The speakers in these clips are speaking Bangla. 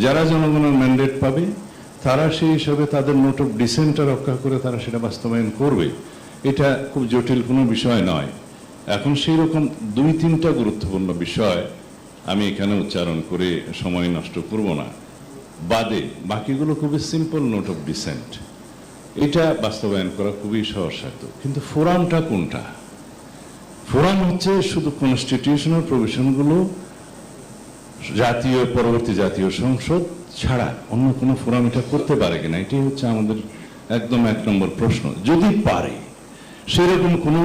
যারা জনগণের ম্যান্ডেট পাবে, তারা সেই হিসাবে তাদের নোট অফ ডিসেন্টটা রক্ষা করে তারা সেটা বাস্তবায়ন করবে। এটা খুব জটিল কোনো বিষয় নয়। এখন সেই রকম দুই তিনটা গুরুত্বপূর্ণ বিষয় আমি এখানে উচ্চারণ করে সময় নষ্ট করব না। বাদে বাকিগুলো খুবই সিম্পল নোট অফ ডিসেন্ট এটা বাস্তবায়ন করা খুবই সহজসাধ্য। কিন্তু ফোরামটা কোনটা? ফোরাম হচ্ছে শুধু কনস্টিটিউশনাল প্রভিশনগুলো জাতীয় পরবর্তী জাতীয় সংসদ ছাড়া অন্য কোনো ফোরাম এটা করতে পারে কিনা, এটাই হচ্ছে আমাদের একদম এক নম্বর প্রশ্ন। যদি পারে, সেরকম কোনো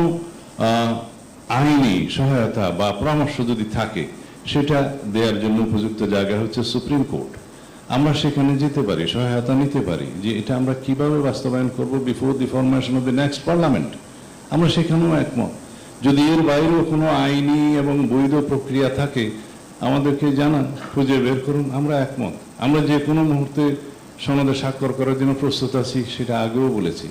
আইনি সহায়তা বা পরামর্শ যদি থাকে, সেটা দেওয়ার জন্য উপযুক্ত জায়গা হচ্ছে সুপ্রিম কোর্ট। আমরা সেখানে যেতে পারি, সহায়তা নিতে পারি, যে এটা আমরা কীভাবে বাস্তবায়ন করব before the formation of the next parliament আমরা সেখানেও একমত। যদি এর বাইরেও কোনো আইনি এবং বৈধ প্রক্রিয়া থাকে আমাদেরকে জানান, খুঁজে বের করুন, আমরা একমত। আমরা যে কোনো মুহূর্তে সনদে স্বাক্ষর করার জন্য প্রস্তুত আছি, সেটা আগেও বলেছি।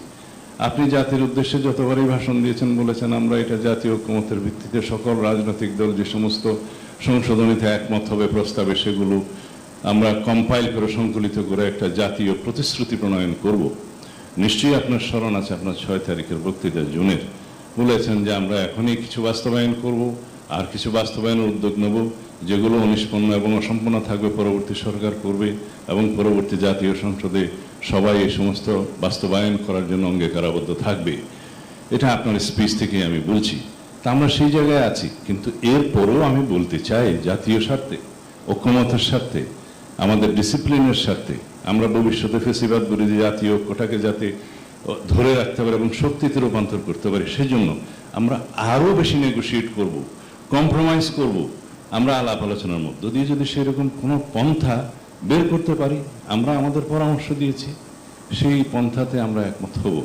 আপনি জাতির উদ্দেশ্যে যতবারই ভাষণ দিয়েছেন, বলেছেন আমরা এটা জাতীয় ঐক্যমতের ভিত্তিতে সকল রাজনৈতিক দল যে সমস্ত সংশোধনীতে একমত হবে প্রস্তাবে, সেগুলো আমরা কম্পাইল করে সংকলিত করে একটা জাতীয় প্রতিশ্রুতি প্রণয়ন করব। নিশ্চয়ই আপনার স্মরণ আছে, আপনার ছয় তারিখের বক্তৃতা জুনের। বলেছেন যে আমরা এখনই কিছু বাস্তবায়ন করব। আর কিছু বাস্তবায়নের উদ্যোগ নেব, যেগুলো অনিষ্পন্ন এবং অসম্পন্ন থাকবে পরবর্তী সরকার করবে এবং পরবর্তী জাতীয় সংসদে সবাই এই সমস্ত বাস্তবায়ন করার জন্য অঙ্গীকারাবদ্ধ থাকবে। এটা আপনার স্পিচ থেকে আমি বলছি। তা আমরা সেই জায়গায় আছি, কিন্তু এরপরেও আমি বলতে চাই জাতীয় স্বার্থে, ঐক্যমতের স্বার্থে, আমাদের ডিসিপ্লিনের স্বার্থে। আমরা ভবিষ্যতে ফেসিবাদ বিরোধী জাতীয় ঐক্যটাকে যাতে ধরে রাখতে পারি এবং শক্তিতে রূপান্তর করতে পারি, সেজন্য আমরা আরও বেশি নেগোশিয়েট করব। কম্প্রোমাইজ করব। আমরা আলাপ আলোচনার মধ্য দিয়ে যদি সেরকম কোনো পন্থা বের করতে পারি, আমরা আমাদের পরামর্শ দিয়েছি। সেই পন্থাতে আমরা একমত হব।